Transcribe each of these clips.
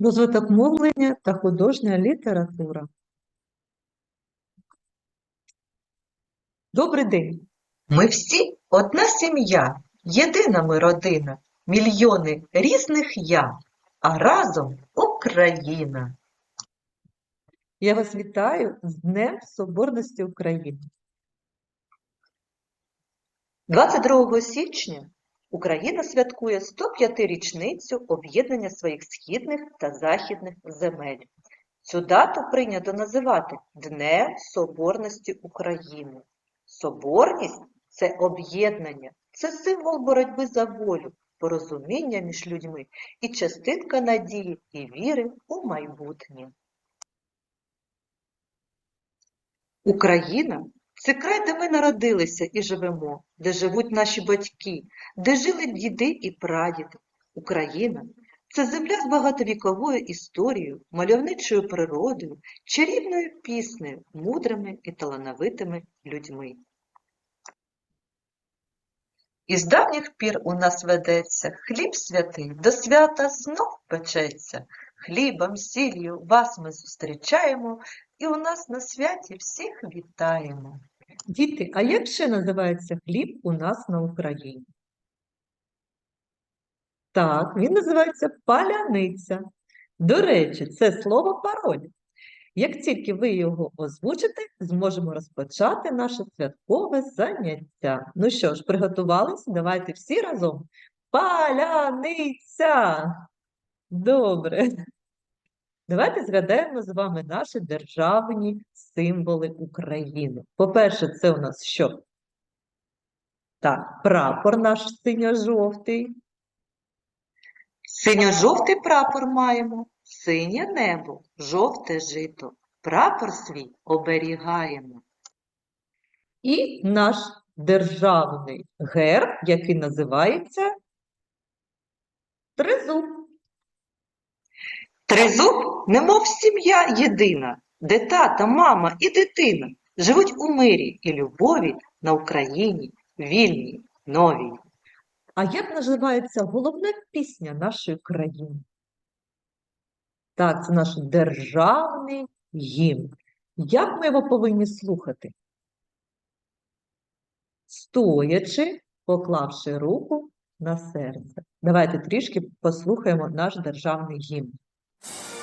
розвиток мовлення та художня література. Добрий день! Ми всі одна сім'я, єдина ми родина, мільйони різних я, а разом Україна. Я вас вітаю з Днем Соборності України. 22 січня Україна святкує 105-річницю об'єднання своїх східних та західних земель. Цю дату прийнято називати Днем Соборності України. Соборність це об'єднання, це символ боротьби за волю, порозуміння між людьми і частинка надії і віри у майбутнє. Україна це край, де ми народилися і живемо, де живуть наші батьки, де жили діди і прадіди. Україна це земля з багатовіковою історією, мальовничою природою, чарівною піснею, мудрими і талановитими людьми. Із давніх пір у нас ведеться хліб святий, до свята знов печеться. Хлібом, сіллю вас ми зустрічаємо, і у нас на святі всіх вітаємо. Діти, а як ще називається хліб у нас на Україні? Так, він називається паляниця. До речі, це слово пароль. Як тільки ви його озвучите, зможемо розпочати наше святкове заняття. Ну що ж, приготувалися? Давайте всі разом. Паляниця! Добре. Давайте згадаємо з вами наші державні символи України. По-перше, це у нас що? Так, прапор наш синьо-жовтий. Синьо-жовтий прапор маємо, синє небо, жовте жито. Прапор свій оберігаємо. І наш державний герб, який називається тризуб. Тризуб, немов сім'я єдина, де тата, мама і дитина живуть у мирі і любові на Україні, вільній, новій. А як називається головна пісня нашої країни? Так, це наш державний гімн. Як ми його повинні слухати? Стоячи, поклавши руку на серце. Давайте трішки послухаємо наш державний гімн. Добре,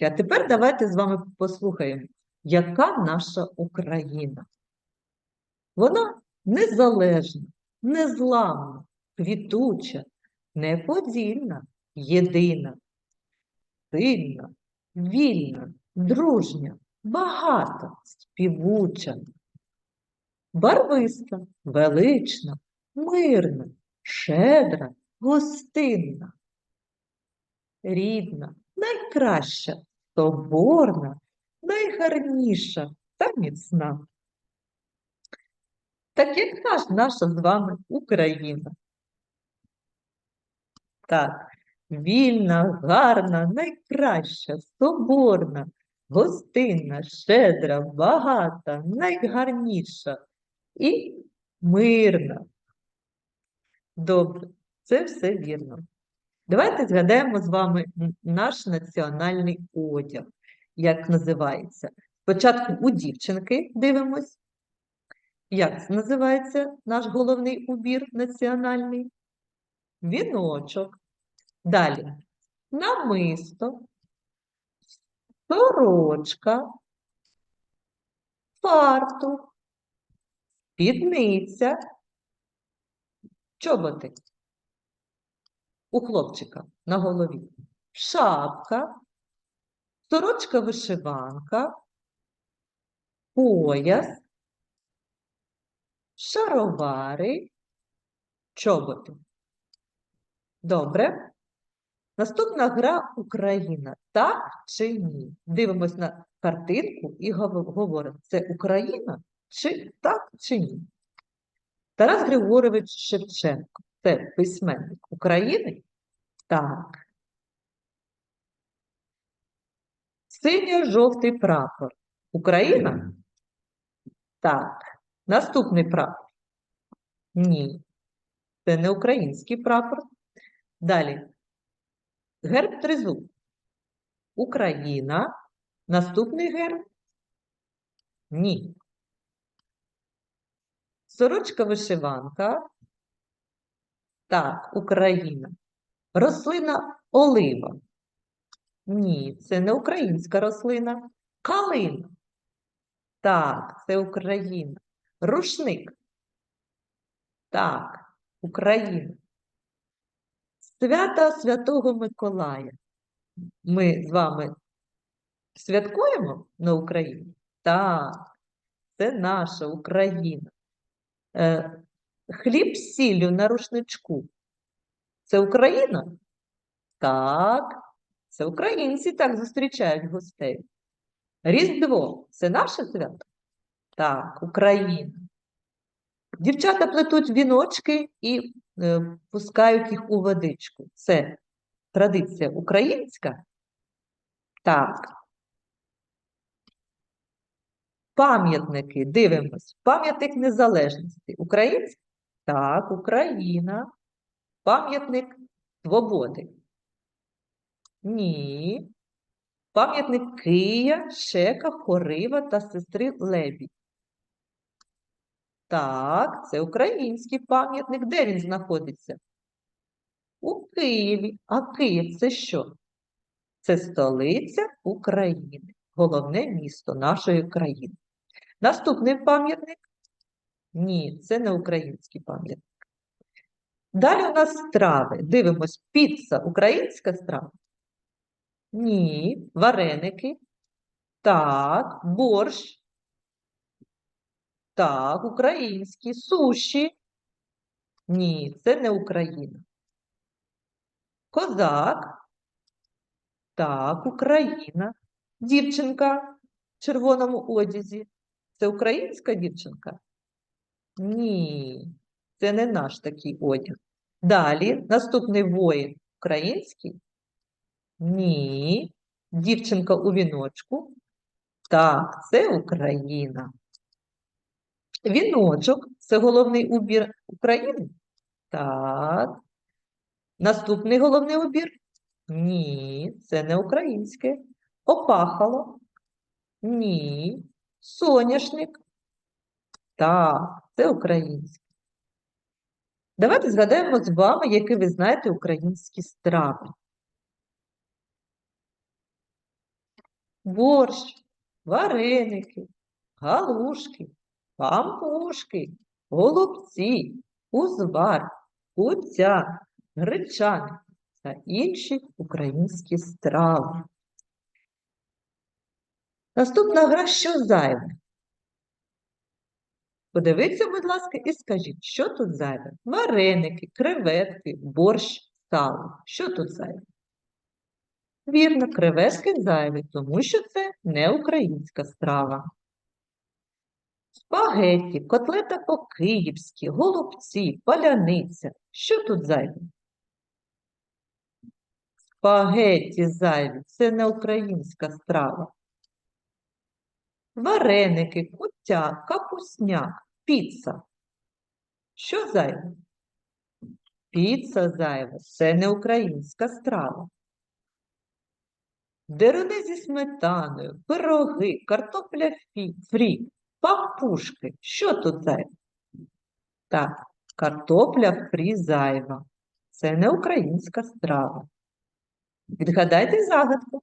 діточки, а тепер давайте з вами послухаємо, яка наша Україна. Вона незалежна, незламна, квітуча, неподільна, єдина, сильна, вільна, дружня, багата, співуча, барвиста, велична, мирна, щедра, гостинна рідна, найкраща, соборна, найгарніша та міцна. Так яка ж наша з вами Україна? Так, вільна, гарна, найкраща, соборна, гостинна, щедра, багата, найгарніша і мирна. Добре, це все вірно. Давайте згадаємо з вами наш національний одяг, як називається. Спочатку у дівчинки дивимось. Як називається наш головний убір національний? Віночок. Далі. Намисто, сорочка, фартух, спідниця, чоботи у хлопчика на голові. Шапка, сорочка вишиванка, пояс, шаровари, чоботи. Добре. Наступна гра Україна. Так чи ні? Дивимось на картинку і гов- говоримо, це Україна чи так чи ні? Тарас Григорович Шевченко. Це письменник України? Так. Синьо-жовтий прапор. Україна? Так. Наступний прапор. Ні. Це не український прапор. Далі. Герб тризуб. Україна. Наступний герб? Ні. Сорочка вишиванка. Так, Україна. Рослина олива. Ні, це не українська рослина. Калина. Так, це Україна. Рушник. Так, Україна. Свята Святого Миколая. Ми з вами святкуємо на Україні? Так, це наша Україна. Хліб сіллю на рушничку. Це Україна? Так, це українці так зустрічають гостей. Різдво це наше свято? Так, Україна. Дівчата плетуть віночки і е, пускають їх у водичку. Це традиція українська? Так. Пам'ятники, дивимось. Пам'ятник незалежності. Український? Так, Україна. Пам'ятник свободи. Ні. Пам'ятник Кия, Шека, Хорива та сестри Лебідь. Так, це український пам'ятник. Де він знаходиться? У Києві. А Київ це що? Це столиця України, головне місто нашої країни. Наступний пам'ятник? Ні, це не український пам'ятник. Далі у нас страви. Дивимось, піца українська страва? Ні. Вареники? Так. Борщ? Так, українські. Суші? Ні, це не Україна. Козак? Так, Україна. Дівчинка в червоному одязі. Це українська дівчинка? Ні, це не наш такий одяг. Далі, наступний воїн український? Ні. Дівчинка у віночку? Так, це Україна. Віночок це головний убір України? Так. Наступний головний убір? Ні, це не українське. Опахало? Ні. Соняшник? Так, це українське. Давайте згадаємо з вами, які ви знаєте українські страви. Борщ, вареники, галушки, пампушки, голубці, узвар, куця, гречани та інші українські страви. Наступна гра «Що зайве?» Подивіться, будь ласка, і скажіть, що тут зайве? Вареники, креветки, борщ, сало. Що тут зайве? Вірно, креветки зайві, тому що це не українська страва. Спагетті, котлета по-київськи, голубці, паляниця. Що тут зайве? Спагетті зайві, це не українська страва. Вареники, куття, капусняк, піца. Що зайве? Піца зайва, це не українська страва. Деруни зі сметаною, пироги, картопля фрі, пампушки. Що тут зайве? Так, картопля фрі зайва. Це не українська страва. Відгадайте загадку.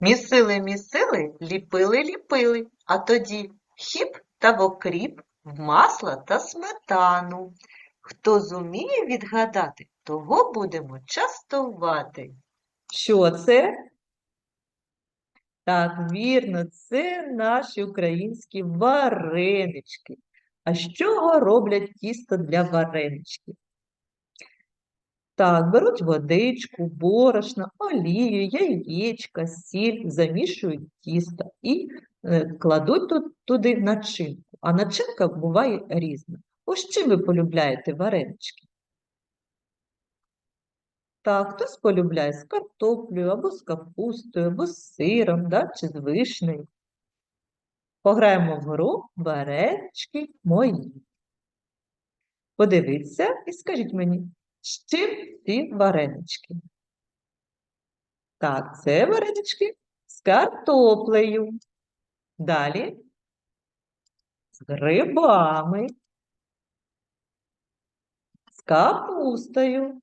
Місили, місили, ліпили, ліпили, а тоді хіп та в окріп, в масло та сметану. Хто зуміє відгадати, того будемо частувати. Що це? Так, вірно, це наші українські варенички. А з чого роблять тісто для вареничків? Так, беруть водичку, борошно, олію, яєчка, сіль, замішують тісто і е, кладуть туди начинку. А начинка буває різна. Ось чим ви полюбляєте варенички? Так, хтось полюбляє з картоплею, або з капустою, або з сиром, да, чи з вишнею. Пограємо в гру варенички мої. Подивіться і скажіть мені, з чим ці варенички? Так, це варенички з картоплею. Далі з грибами, з капустою,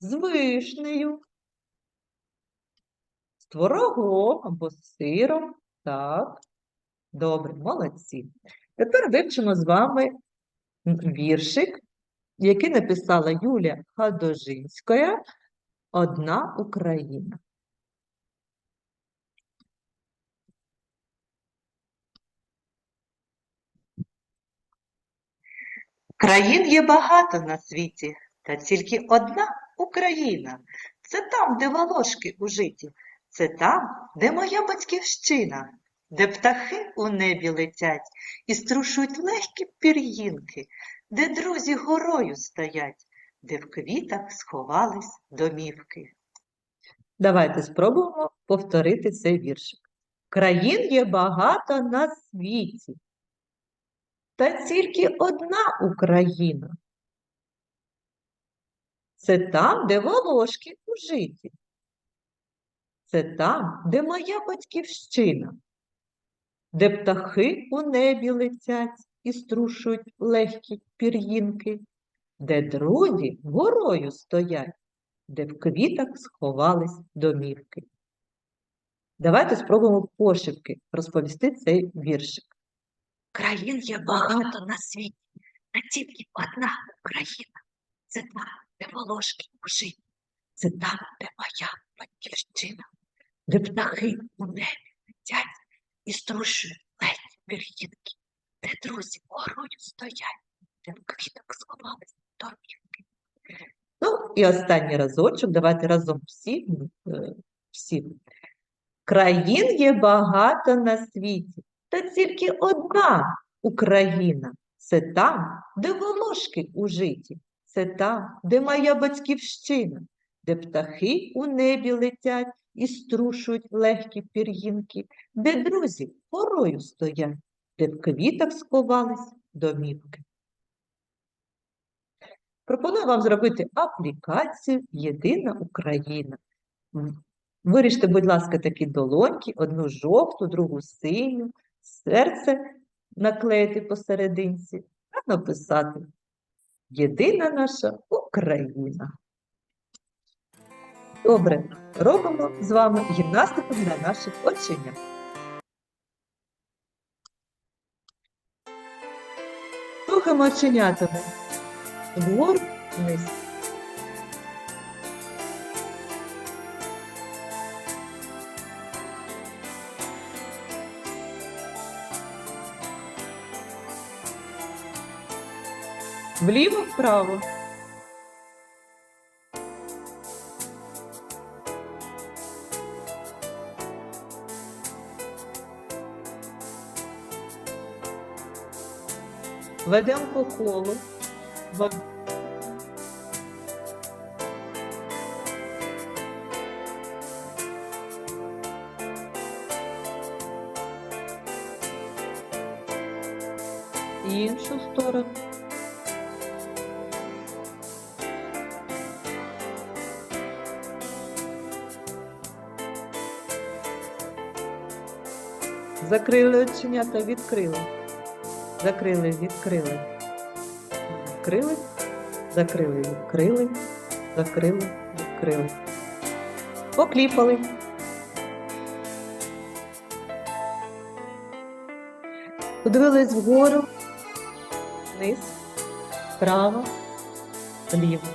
з вишнею, з творогом або з сиром. Так, добре, молодці. Тепер вивчимо з вами віршик, який написала Юлія Хадожинська «Одна Україна». Країн є багато на світі, та тільки одна Україна. Це там, де волошки у житі, це там, де моя батьківщина, де птахи у небі летять і струшують легкі пір'їнки, де друзі горою стоять, де в квітах сховались домівки. Давайте спробуємо повторити цей віршик. Країн є багато на світі, та тільки одна Україна. Це там, де волошки у житі. Це там, де моя батьківщина, де птахи у небі летять і струшують легкі пір'їнки, де друзі горою стоять, де в квітах сховались домівки. Давайте спробуємо пошепки розповісти цей віршик. Країн є багато на світі, та тільки одна Україна. Це там, де волошки житті, це там, де моя батьківщина, де птахи у небі летять і струшують ледь пір'їнки, друзі горою стоять, де. Ну і останній разочок, давайте разом всі, е, всі. Країн є багато на світі, та тільки одна Україна. Це там, де волошки у житі, це там, де моя батьківщина, де птахи у небі летять і струшують легкі пір'їнки, де друзі порою стоять, де в квітах сховались домівки. Пропоную вам зробити аплікацію Єдина Україна. Виріжте, будь ласка, такі долоньки, одну жовту, другу синю, серце наклеїти посерединці та написати Єдина наша Україна. Добре, робимо з вами гімнастику для наших оченят. Рухаємо оченятами вгору вниз. Вліво вправо. Ведемо по колу. Іншу сторону. Закрили оченята, відкрили. Закрили, відкрили. Відкрили, закрили, відкрили, закрили, відкрили. Покліпали. Подивились вгору, вниз, вправо, вліво.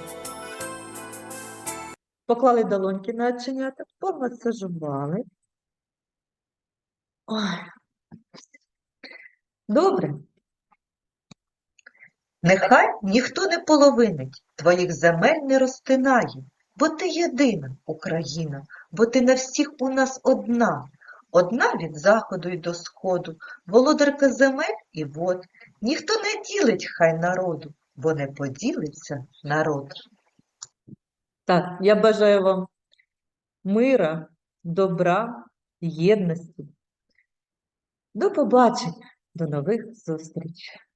Поклали долоньки на оченята, помасажували. Ой. Добре. Нехай ніхто не половинить, твоїх земель не розтинає, бо ти єдина Україна, бо ти на всіх у нас одна. Одна від заходу й до сходу, володарка земель і вод. Ніхто не ділить хай народу, бо не поділиться народ. Так, я бажаю вам мира, добра, єдності. До побачення, до нових зустрічей.